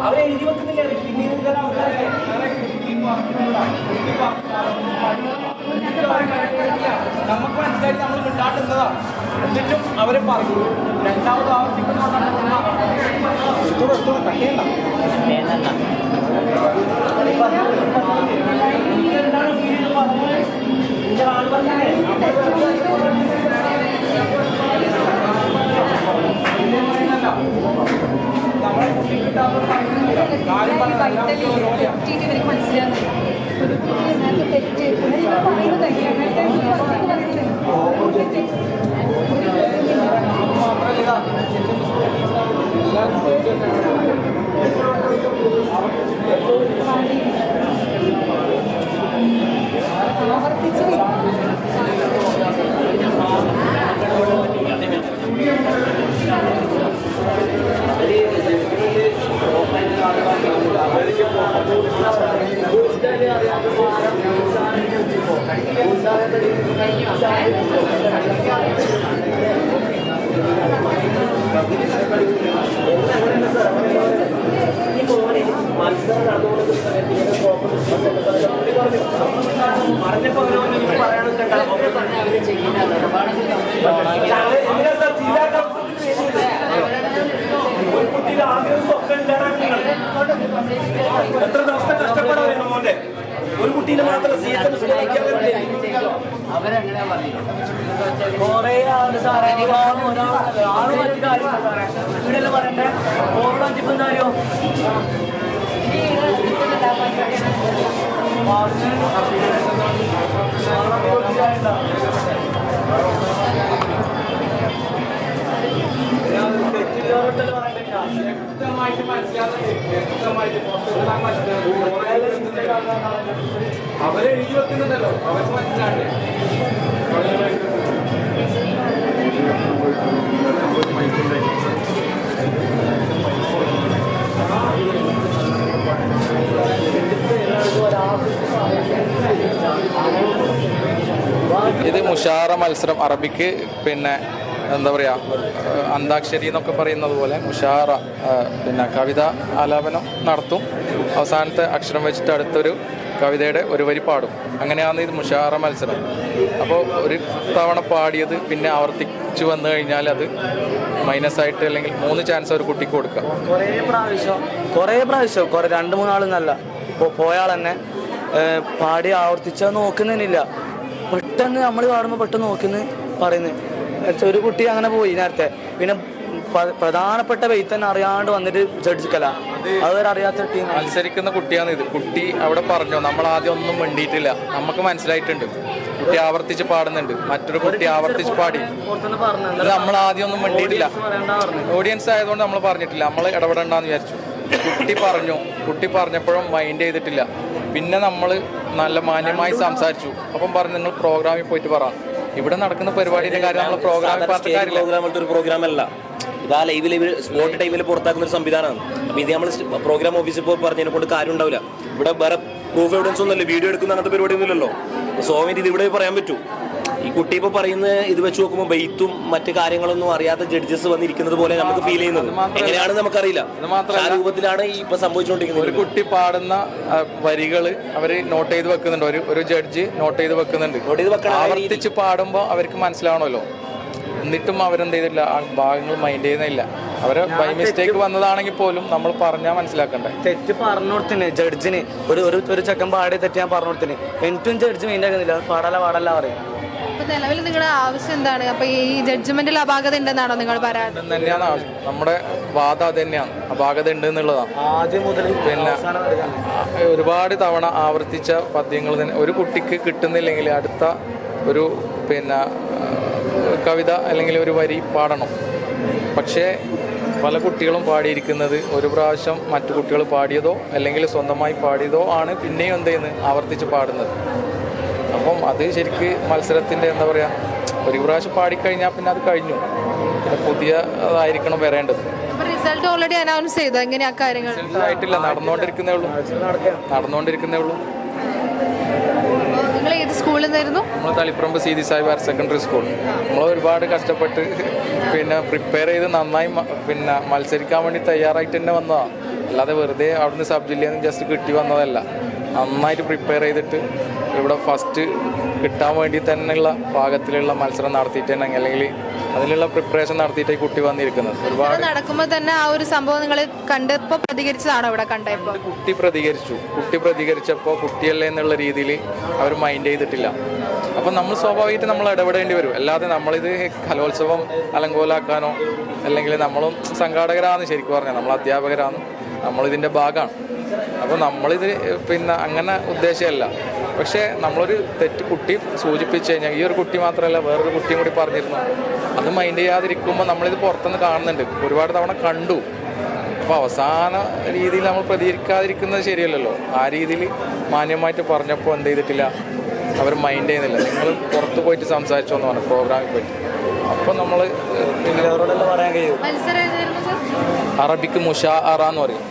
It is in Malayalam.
അവരെ എഴുതി വെക്കുന്നില്ലേ? പിന്നീട് നമുക്ക് മനസ്സിലായി നമ്മൾ മിണ്ടാട്ടുന്നതാ എന്നിട്ടും അവരെ പറഞ്ഞു രണ്ടാമത് ഇവർക്ക് മനസ്സിലാകുന്നില്ല അതിനകത്ത് തെറ്റ് ഇവരിത് പറയുന്നതല്ലേ അങ്ങനത്തെ ആവർത്തിച്ച് ഒന്നും പറയാനൊക്കെ ഒരു കുട്ടിയുടെ ആഗ്രഹം നിങ്ങൾ. എത്ര ഒരു കുട്ടീനെ മാത്രം സീസൺ കൊറേ ആൾ സാറേ. ഒരാൾ മറ്റു കാര്യം സാറേ. ഇവിടെ പറയണ്ടേ ഓരോ അഞ്ചിപ്പം അറിയോ വ്യക്തമായിട്ട് മനസ്സിലാകുന്നുണ്ട് വ്യക്തമായിട്ട് പുറത്തുവിടാൻ പറ്റുന്നത് അവരെ എഴുതി വെക്കുന്നുണ്ടല്ലോ. അവർക്ക് മനസ്സിലാണ്ടേ ഇത് മുഷാറ മത്സരം അറബിക്ക് പിന്നെ എന്താ പറയുക അന്താക്ഷരി എന്നൊക്കെ പറയുന്നത് പോലെ മുഷാറ പിന്നെ കവിത ആലാപനം നടത്തും. അവസാനത്തെ അക്ഷരം വെച്ചിട്ട് അടുത്തൊരു കവിതയുടെ ഒരു വരി പാടും. അങ്ങനെയാണ് ഇത് മുഷാറ മത്സരം. അപ്പോൾ ഒരു തവണ പാടിയത് പിന്നെ ആവർത്തിച്ചു വന്നു കഴിഞ്ഞാൽ അത് മൈനസ് ആയിട്ട് അല്ലെങ്കിൽ മൂന്ന് ചാൻസ് ഒരു കുട്ടിക്ക് കൊടുക്കാം. കുറേ പ്രാവശ്യം കുറേ പ്രാവശ്യം കുറേ രണ്ട് മൂന്നാളെന്നല്ല ഇപ്പോൾ പോയാൾ തന്നെ പാടി ആവർത്തിച്ച നോക്കുന്നതിനില്ല പെട്ടെന്ന് നമ്മൾ പാടുമ്പോൾ പെട്ടെന്ന് നോക്കുന്നു പറയുന്നത് ഒരു കുട്ടി അങ്ങനെ പോയി നേരത്തെ. പിന്നെ പ്രധാനപ്പെട്ട വെയ്ത്ത് തന്നെ അറിയാണ്ട് വന്നിട്ട് ജഡ്ജിക്കല അതൊരറിയാത്ത അറിയാത്ത ടീം മത്സരിക്കുന്ന കുട്ടിയാണ് ഇത്. കുട്ടി അവിടെ പറഞ്ഞു നമ്മൾ ആദ്യം ഒന്നും വേണ്ടിയിട്ടില്ല നമുക്ക് മനസ്സിലായിട്ടുണ്ട്. കുട്ടി ആവർത്തിച്ച് പാടുന്നുണ്ട്. മറ്റൊരു കുട്ടി ആവർത്തിച്ച് പാടി. നമ്മൾ ആദ്യം ഒന്നും വേണ്ടിയിട്ടില്ല ഓഡിയൻസ് ആയതുകൊണ്ട് നമ്മൾ പറഞ്ഞിട്ടില്ല. നമ്മൾ ഇടപെടണ്ടെന്ന് വിചാരിച്ചു. കുട്ടി പറഞ്ഞു. കുട്ടി പറഞ്ഞപ്പോഴും മൈൻഡ് ചെയ്തിട്ടില്ല. പിന്നെ നമ്മൾ നല്ല മാന്യമായി സംസാരിച്ചു. അപ്പം പറഞ്ഞു നിങ്ങൾ പ്രോഗ്രാമിൽ പോയിട്ട് പറ. ഇവിടെ നടക്കുന്ന പരിപാടിയുടെ കാര്യം നമ്മൾ പ്രോഗ്രാമിൽ പറഞ്ഞ കാര്യമില്ല. ഒരു ഇത് ആ ലൈവ് ലൈവ് സ്പോട്ട് ടൈമിൽ പുറത്താക്കുന്ന ഒരു സംവിധാനമാണ്. അപ്പോൾ ഇത് നമ്മൾ പ്രോഗ്രാം ഓഫീസിൽ പോയി പറഞ്ഞതിനെ കൊണ്ട് കാര്യം ഉണ്ടാവില്ല. ഇവിടെ വേറെ പ്രൂഫ് എവിഡൻസ് ഒന്നുമല്ല. വീഡിയോ എടുക്കുന്ന അങ്ങനത്തെ പരിപാടി ഒന്നുമില്ലല്ലോ സോമിന് ഇത് ഇവിടെ പറയാൻ പറ്റൂ. ഈ കുട്ടി ഇപ്പോൾ പറയുന്ന ഇത് വെച്ച് നോക്കുമ്പോൾ ബെയ്ത്തും മറ്റു കാര്യങ്ങളൊന്നും അറിയാത്ത ജഡ്ജസ് വന്നിരിക്കുന്നത് പോലെ നമുക്ക് ഫീൽ ചെയ്യുന്നത്. എങ്ങനെയാണെന്ന് നമുക്കറിയില്ല. ആ രൂപത്തിലാണ് ഈ ഇപ്പൊ ഒരു സംഭവിച്ചുകൊണ്ടിരിക്കുന്നത് കുട്ടി പാടുന്ന വരികൾ അവർ അവർ നോട്ട് ചെയ്ത് വെക്കുന്നുണ്ട്. ഒരു ഒരു ജഡ്ജ് നോട്ട് ചെയ്ത് വെക്കുന്നുണ്ട്. ആവർത്തിച്ച് പാടുമ്പോൾ അവർക്ക് മനസ്സിലാവണമല്ലോ. എന്നിട്ടും അവരെന്ത് ചെയ്തില്ല ആ ഭാഗങ്ങൾ മൈൻഡ് ചെയ്യുന്നില്ല. അവർ ബൈ മിസ്റ്റേക്ക് വന്നതാണെങ്കിൽ പോലും നമ്മൾ പറഞ്ഞാൽ മനസ്സിലാക്കണ്ടേ? തെറ്റ് പറഞ്ഞു കൊടുത്തിന് ജഡ്ജിന് ഒരു ഒരു ഒരു ചെക്കൻ പാടി തെറ്റ് ഞാൻ പറഞ്ഞു കൊടുത്തിന് എനിക്കും ജഡ്ജ് മൈൻഡ് ആക്കുന്നില്ല. പാടല്ല പാടല്ല പറയും. നിലവിൽ നിങ്ങളുടെ ആവശ്യം എന്താണ്? അപ്പൊ ഈ ജഡ്ജ്മെന്റിൽ അപാകത ഉണ്ടെന്നാണോ നിങ്ങൾ പറയാൻ എന്ന് തന്നെയാണ് ആവശ്യം. നമ്മുടെ വാദം അത് തന്നെയാണ്. അപാകത ഉണ്ട് എന്നുള്ളതാണ്. ആദ്യം മുതൽ പിന്നെ ഒരുപാട് തവണ ആവർത്തിച്ച പദ്യങ്ങൾ തന്നെ ഒരു കുട്ടിക്ക് കിട്ടുന്നില്ലെങ്കിൽ അടുത്ത ഒരു പിന്നെ കവിത അല്ലെങ്കിൽ ഒരു വരി പാടണം. പക്ഷേ പല കുട്ടികളും പാടിയിരിക്കുന്നത് ഒരു പ്രാവശ്യം മറ്റു കുട്ടികൾ പാടിയതോ അല്ലെങ്കിൽ സ്വന്തമായി പാടിയതോ ആണ് പിന്നെയും എന്ത് ചെയ്യുന്നത്? ആവർത്തിച്ച് പാടുന്നത്. അപ്പം അത് ശരിക്ക് മത്സരത്തിന്റെ എന്താ പറയുക ഒരു പ്രാവശ്യം പാടിക്കഴിഞ്ഞാൽ പിന്നെ അത് കഴിഞ്ഞു. പിന്നെ പുതിയ അതായിരിക്കണം വരേണ്ടത് റിസൾട്ട് ഓൾറെഡി അനൗൺസ് ചെയ്തു? എങ്ങനെയാ കാര്യങ്ങൾ? ആയിട്ടില്ല. നടന്നുകൊണ്ടിരിക്കുന്നേ ഉള്ളൂ. നടന്നുകൊണ്ടിരിക്കുന്നേ ഉള്ളൂ. സ്കൂളിൽ നിന്നായിരുന്നു നമ്മൾ Taliparamba C D Sahib higher secondary school. നമ്മൾ ഒരുപാട് കഷ്ടപ്പെട്ട് പിന്നെ പ്രിപ്പയർ ചെയ്ത് നന്നായി പിന്നെ മത്സരിക്കാൻ വേണ്ടി തയ്യാറായിട്ട് തന്നെ വന്നതാണ് അല്ലാതെ വെറുതെ അവിടുന്ന് സബ് ജില്ലയിൽ നിന്ന് ജസ്റ്റ് കിട്ടി വന്നതല്ല. നന്നായിട്ട് പ്രിപ്പയർ ചെയ്തിട്ട് ഇവിടെ ഫസ്റ്റ് കിട്ടാൻ വേണ്ടി തന്നെയുള്ള പാകത്തിലുള്ള മത്സരം നടത്തിയിട്ട് തന്നെ അല്ലെങ്കിൽ അതിനുള്ള പ്രിപ്പറേഷൻ നടത്തിയിട്ട് ഈ കുട്ടി വന്നിരിക്കുന്നത്. ഒരുപാട് നടക്കുമ്പോൾ തന്നെ ആ ഒരു സംഭവം നിങ്ങൾ കണ്ടപ്പോൾ പ്രതികരിച്ചതാണോ ഇവിടെ കണ്ടപ്പോൾ കുട്ടി പ്രതികരിച്ചു. കുട്ടി പ്രതികരിച്ചപ്പോൾ കുട്ടിയല്ലേ എന്നുള്ള രീതിയിൽ അവർ മൈൻഡ് ചെയ്തിട്ടില്ല. അപ്പം നമ്മൾ സ്വാഭാവികമായിട്ട് നമ്മൾ ഇടപെടേണ്ടി വരും. അല്ലാതെ നമ്മളിത് കലോത്സവം അലങ്കോലാക്കാനോ അല്ലെങ്കിൽ നമ്മളും സംഘാടകരാണെന്ന് ശരിക്കും പറഞ്ഞാൽ നമ്മൾ അധ്യാപകരാണ് നമ്മളിതിന്റെ ഭാഗമാണ്. അപ്പോൾ നമ്മളിത് പിന്നെ അങ്ങനെ ഉദ്ദേശമല്ല പക്ഷേ നമ്മളൊരു തെറ്റ് കുട്ടി സൂചിപ്പിച്ച് കഴിഞ്ഞാൽ ഈ ഒരു കുട്ടി മാത്രമല്ല വേറൊരു കുട്ടിയും കൂടി പറഞ്ഞിരുന്നു. അത് മൈൻഡ് ചെയ്യാതിരിക്കുമ്പോൾ നമ്മളിത് പുറത്തുനിന്ന് കാണുന്നുണ്ട്. ഒരുപാട് തവണ കണ്ടു. അപ്പോൾ അവസാന രീതിയിൽ നമ്മൾ പ്രതികരിക്കാതിരിക്കുന്നത് ശരിയല്ലല്ലോ. ആ രീതിയിൽ മാന്യമായിട്ട് പറഞ്ഞപ്പോൾ എന്ത് ചെയ്തിട്ടില്ല. അവർ മൈൻഡ് ചെയ്യുന്നില്ല. നിങ്ങൾ പുറത്ത് പോയിട്ട് സംസാരിച്ചോ എന്ന് പറഞ്ഞു പ്രോഗ്രാമിൽ പോയിട്ട്. അപ്പം നമ്മൾ അവരോടെല്ലാം പറയാൻ കഴിയും മത്സരം ഏതായിരുന്നു സർ? അറബിക്ക് മുഷാ അറ എന്ന് പറയും.